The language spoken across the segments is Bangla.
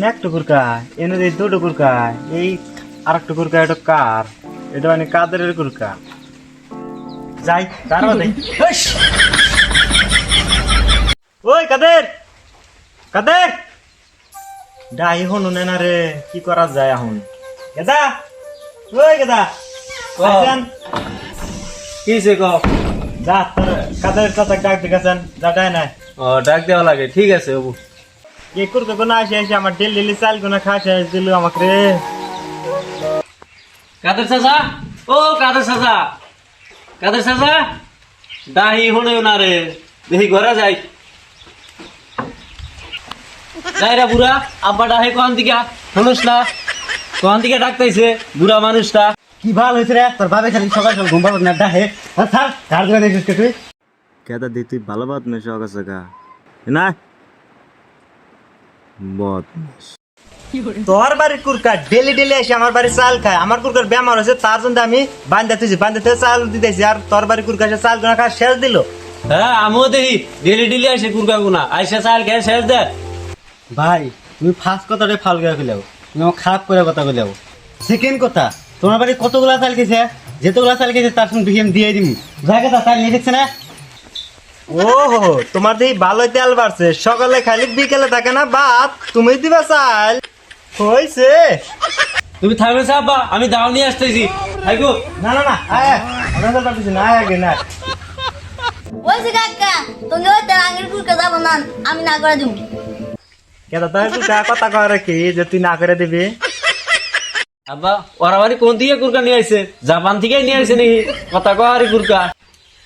তো এক টুকুর কায় এনে দিই দু টুকুর কায় এই আর এক টুকুর কায় এটা কার? এটা মানে কাদের কুরকা। যাই তার মধ্যে ওই কাদের? কাদের? ডাই হন না রে কি করা যায় এখন? গেদা? ওই গেদা? কি সে ক যা তোর কাদের চাচা ডাক দিকেছেন যা ডাই নাই। ও ডাক দেওয়া লাগে ঠিক আছে বাবু। এই করতে কোনো আসে আসে আমার ডেলি ডেলি চাল কোনো খাস দিল আমাকে রে কাদের চাচা ও কাদের চাচা কাদের চাচা দাহি হলো না রে দেখি ঘরে যাই যাই রে বুড়া আব্বা ডাহে কোন দিকে শুনুস না কোন দিকে ডাকতেছে বুড়া মানুষটা কি ভালো হয়েছে রে তোর বাবে খালি সকাল সকাল ঘুম পাবো না ডাহে স্যার কার দিকে দেখিস কে তুই কেদা দি তুই ভালো বাদ মেশে গেছে গা না বদ তোর বাড়ির কুরকা ডেলি ডেলি এসে আমার বাড়ি চাল খায়। আমার কুরকার বেমার হয়েছে তার জন্য আমি বান্ধা তুই বান্ধা থেকে চাল দিতেছি। আর তোর বাড়ির কুরকা এসে চাল গোনা খাওয়া শেষ দিল। হ্যাঁ আমিও দেখি ডেলি ডেলি আসে কুরকা গুনা। আইসা চাল খেয়ে শেষ দে। ভাই তুমি ফার্স্ট কথাটা ফাল করে ফেলাও। তুমি আমার খারাপ করে কথা বলেও। সেকেন্ড কথা তোমার বাড়ি কতগুলা চাল খেয়েছে? যেতগুলা চাল খেয়েছে তার সঙ্গে বিহিম দিয়ে দিবি যাকে তা চাল নিয়ে না? ও হো তোমার দেখি ভালোই তেল বাড়ছে। সকালে খালি বিকেলে থাকে না বাদ তুমি দিবা চাল। হয়েছে তুমি আব্বা আমি দাও নিয়ে আসতেছি। না না না আয় আয়, আমরা পারতেছি না আয় আগে না। বলছি কাকা তোকে ওই তোর আগের কুরকে যাব না আমি না করে দিব। কেদা তাই তুই কথা করে কি যে তুই না করে দিবি। আব্বা ওরা বাড়ি কোন দিকে কুরকা নিয়ে আইছে? জাপান থেকে নিয়ে আইছে নাকি? কথা কহারি কুরকা?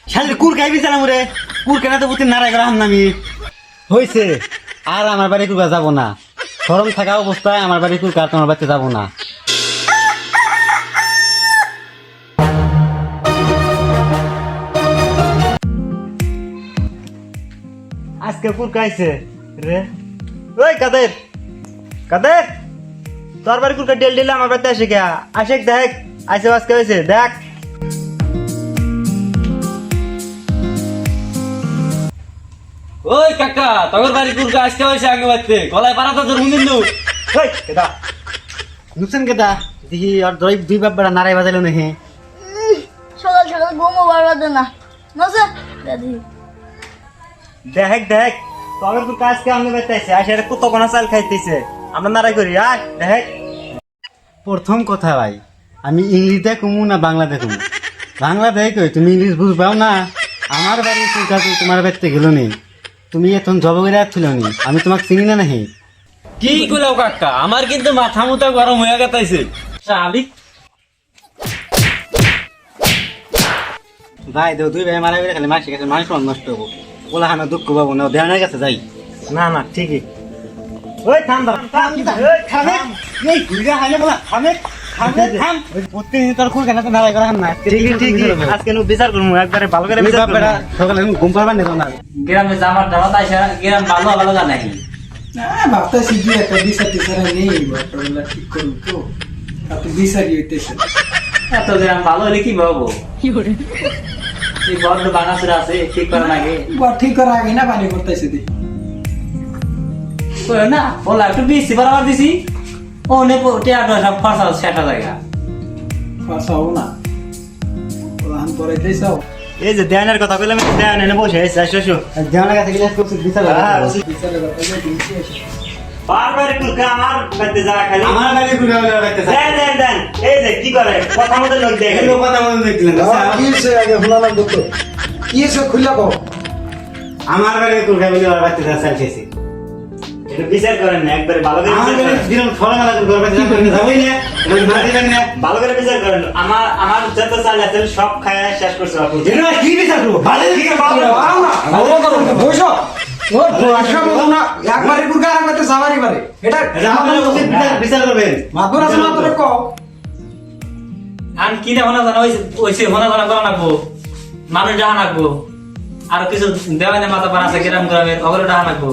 শালি কুর খাইবি চালাম রে। কুর কেনা তো প্রতি নারাই করা আমি। হয়েছে আর আমার বাড়ি কুরকা যাব না। সরম থাকা অবস্থায় আমার বাড়ি কুরকা তোমার বাড়িতে যাব না। আজকে কুরকা আইছে। রে। ওই কাদের? কাদের? তোর বাড়ি কুরকা ডেল ডেলে আমার বাড়িতে আসে কে? আসে দেখ আইসে আজকে হয়েছে দেখ। ওই কাকা তগর বাড়ি কুরকা আজকে হয়েছে আগে বাড়তে। গলায় পারা তো তোর হুমিন দু কেদা? নুকসান কেদা? দেখি আর দুই দুই বাপ বেড়া নারাই বাজাইলো নাকি? সকাল সকাল ঘুমো বারবার না। নসে দাদি। দেখ দেখ তবে তো কাজকে আমি বেতাইছে আসে এটা কত কোনা চাল খাইতেছে। আমরা নারাই করি আর দেখ। প্রথম কথা ভাই আমি ইংলিশে দেখুমু না বাংলা দেখুমু বাংলা দেখ তুমি ইংলিশ বুঝবাও না? আমার বাড়ি তোমার বাড়িতে গেল নি? তুমি এখন জব করে নি? আমি তোমাকে চিনি না নাহি? কি কইলাও কাকা? আমার কিন্তু মাথা মুথা গরম হয়ে গেছে শালিক ভাই দেও দুই ভাই মারা গেলে খালি মাসি গেছে মানুষ নষ্ট হব। ওলা আমি দুঃখ পাবো না দেওয়ানের কাছে যাই। না না ঠিকই। ওই থাম থাম থাম ওই থামে। এই ঘুরে হাইলে বলা থামে থামে থাম। করা ভালো করে গ্রামে জামার গ্রাম কি না ভাবতেছি কি একটা বিচার টিচার নেই ঠিক করব তো। আপনি বিচারই হইতেছে। এত গ্রাম ভালো হলে কি ভাবো? এই বড্ড বাগাসুরা আছে ঠিক করে লাগে ঠিক করার আগে না পানি করতেছে দি না বলা একটু বেশি বরাবর দিছি। ও নে টিয়াটা সব ফাঁসা সেটা জায়গা ফাঁসাও না। প্রধান পড়াইতে চাও এই যে দেয়ানের কথা কইলাম দেয়ান এনে বসে এসে আসো আসো। দেয়ানের কাছে গেলে খুব বিচার এসে। বারবার একটু আমার বাড়িতে যা খালি। আমার বাড়িতে ঘুরে বাড়িতে দেন দেন দেন। এই যে কি করে? কথা মতো লোক দেখে। কথা মতো দেখলেন। কি হয়েছে? আগে কি কও। আমার বাড়ি বাড়িতে যা চাইতেছি এটা বিচার করেন না একবারে ভালো করে যা করেন যাবই না ভালো দিবেন না। ভালো করে বিচার করেন। আমার আমার যত চাল আছে সব খায় শেষ করছে বাপু। যেন কি বিচার করব? ভালো ঠিক ভালো আও না ভালো করো বসো। ও ভাষা বলো না। একবারে গুরগা আর একবারে যাবারই পারে এটা আমাদের উচিত বিচার- বিচার করবেন। মাদুর আছে মাদুরে কও। আন কি না জানা হইছে হইছে হনা জানা করা নাকবো মানুষ যাহা নাকবো আর কিছু দেওয়ানে মাথা পান আছে গ্রাম গ্রামের ওগুলো ডাহা নাকবো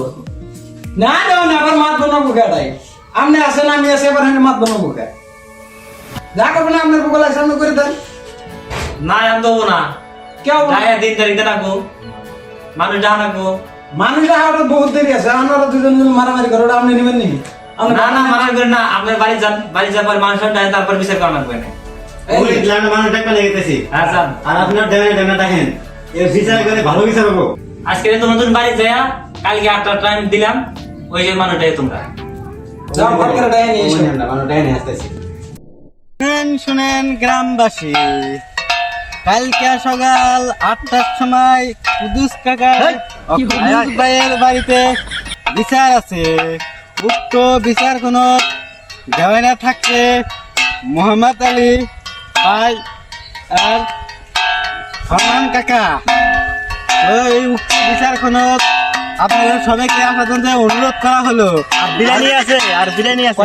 না না না আবার মাত বানাবো গাড়াই আমনে আসেন আমি আসে এবার হেনে মাত বানাবো গা যা করবেন আপনার বগলা সামনে করে দেন। না আমি দেবো না। কেউ গায়ে দিন তারিখে নাকবো মানুষ যাহা নাকবো মানুষ ওটা বহুত দেরি আছে। আমরা দুজন মারামারি করো ওটা আপনি নেবেন নাকি না না মানা করেন না। আপনার বাড়ি যান বাড়ি যাবার মানুষের ডাকে তারপর বিচার করা লাগবে না। ওই মানুষ ডাকবে লেগে গেছি। হ্যাঁ আর আপনার ডেমে ডেমে দেখেন এর বিচার করে ভালো বিচার হব। আজকে তো নতুন বাড়ি যাইয়া কালকে আটটা টাইম দিলাম। ওই যে মানুষটাই তোমরা। শুনেন শুনেন গ্রামবাসী। কালকে সকাল আটটার সময় কুদুস কাকা ভাইয়ের বাড়িতে বিচার আছে। উক্ত বিচার কোন দেওয়ানা থাকছে মোহাম্মদ আলী ভাই আর ফরমান কাকা। ওই উক্ত বিচার কোন আপনাদের সবাইকে আসার জন্য অনুরোধ করা হলো। আর বিরিয়ানি আছে আর বিরিয়ানি আছে।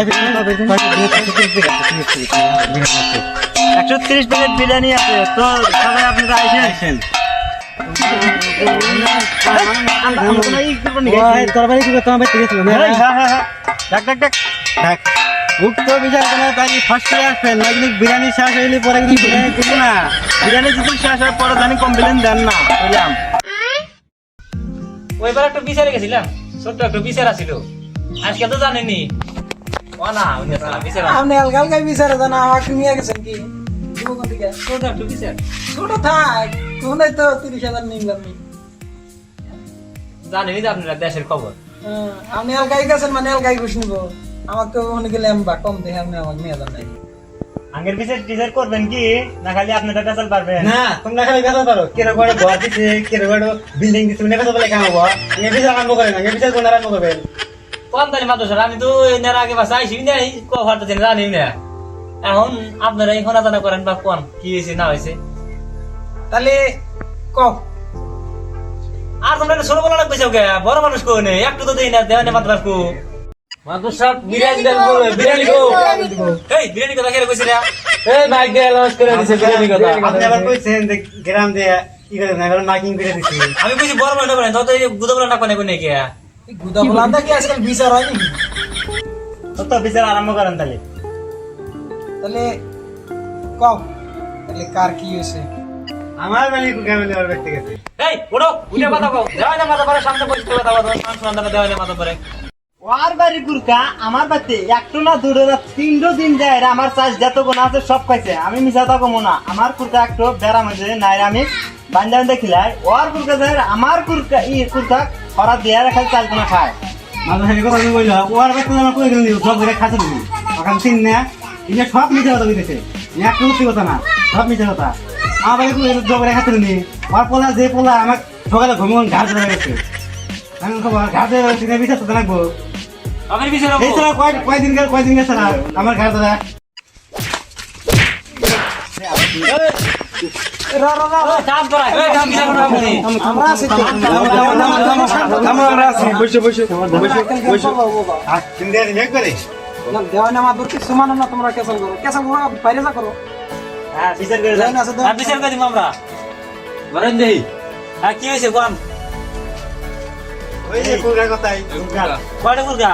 একশো তিরিশ প্লেট বিরিয়ানি আছে। তো সবাই আপনারা আসেন। আসেন। হ্যাঁ হ্যাঁ হ্যাঁ। উক্ত বিচার কোনো তাই ফার্স্ট আসবেন না কিন্তু বিরিয়ানি শেষ হইলে পরে কিন্তু বিরিয়ানি দিব না। বিরিয়ানি যদি শেষ হয় পরে জানি কমপ্লেন দেন না। বুঝলাম। ওইবার একটু বিচারে গেছিলাম। ছোট্ট একটু বিচার আছিল। আজকে তো জানেনি ও না বিচার আপনি হালকা হালকা বিচারে দেন আমাকে নিয়ে গেছেন কি? ছোট একটু বিচার। ছোট থাক তো তিরিশ হাজার নিলাম জানেনি তো আপনারা দেশের খবর। আপনি হালকাই গেছেন মানে হালকাই ঘুষ নিব। আমাকে ওখানে গেলে আমি বা কম দেখে আপনি আমাকে নিয়ে যান নাই। আগের বিচার টিচার করবেন কি? না খালি আপনাদের কাছে পারবেন? না তোমরা খালি কাছে পারো। কেরো বড় ঘর দিছে কেরো বড় বিল্ডিং দিছে তোমরা কাছে বলে কামাবো আগে বিচার আরম্ভ করেন আগে বিচার কোন আরম্ভ করবেন? কোন তালি মাদ্রাসার আমি তো এনার আগে বাসা আইসি না এই কভারটা জেনে জানি না। এখন আপনারা এই খোনা জানা করেন বা কোন কি হয়েছে না হয়েছে। তাহলে কম আর তোমরা ছোট বলা লাগবে বড় মানুষ কো নেই? একটু তো দেই না দেওয়ানে মাদ্রাস কো মাদ্রাসা বিরিয়ানি দেন বলে বিরিয়ানি কো। এই বিরিয়ানি কথা কে কইছে না এই মাইক দিয়ে লঞ্চ করে দিছে বিরিয়ানি কথা। আপনি আবার কইছেন যে গ্রাম দিয়ে কি করে না এবার মার্কিং করে দিছি। আমি কইছি বড় তো এই না কোনে কোনে কে এই কি আজকাল বিচার হয় নাকি তো তো বিচার আরম্ভ করেন তাহলে। তাহলে তাহলে কার কি হয়েছে? আমার মানে গ্রামে ওর ব্যক্তি গেছে। এই ওড়ো উঠে কথা কও। দেওয়ানে মাথা পরে সামনে বসে কথা বলো সামনে সামনে দেওয়ানে মাথা পরে। ওর বাড়ি গুরকা আমার বাড়িতে একটু না দূরে না তিনটো দিন যায় আমার চাষ যত গোনা আছে সব খাইছে। আমি মিশা কমো না। আমার কুরকা একটু বেড়াম হয়েছে নাই আমি বান্ধা বান্ধা ওর কুরকা যায় আমার কুরকা ই কুরকা খরা দিয়ে রাখা চাল কোনা খায়। মাঝে হেনে কথা তুমি বলল ওর আমার কই গেলি সব করে খাতে দিবি? ওখান তিন না ইনে সব মিশে কথা কইতেছে। একটু সত্যি কথা না, সব মিশে কথা। আমার বাড়ি কই জব করে খাতে দিবি? ওর পোলা, যে পোলা আমার সকালে ঘুমন ঘাস ধরে গেছে আমি খবর আমি বিচার এই ছাড়া কয় কয়দিন গেল কয়দিন গেছে না আমার ঘর দাদা আমরা আমার মানো তোমরা কেসাল করো কেসাল করো বাইরে যা করো হ্যাঁ বিচার করে বিচার করে দিব আমরা বলেন দেই হ্যাঁ কি হয়েছে কোন ওই যে কুরগার কথাই কুরগার কয়টা এই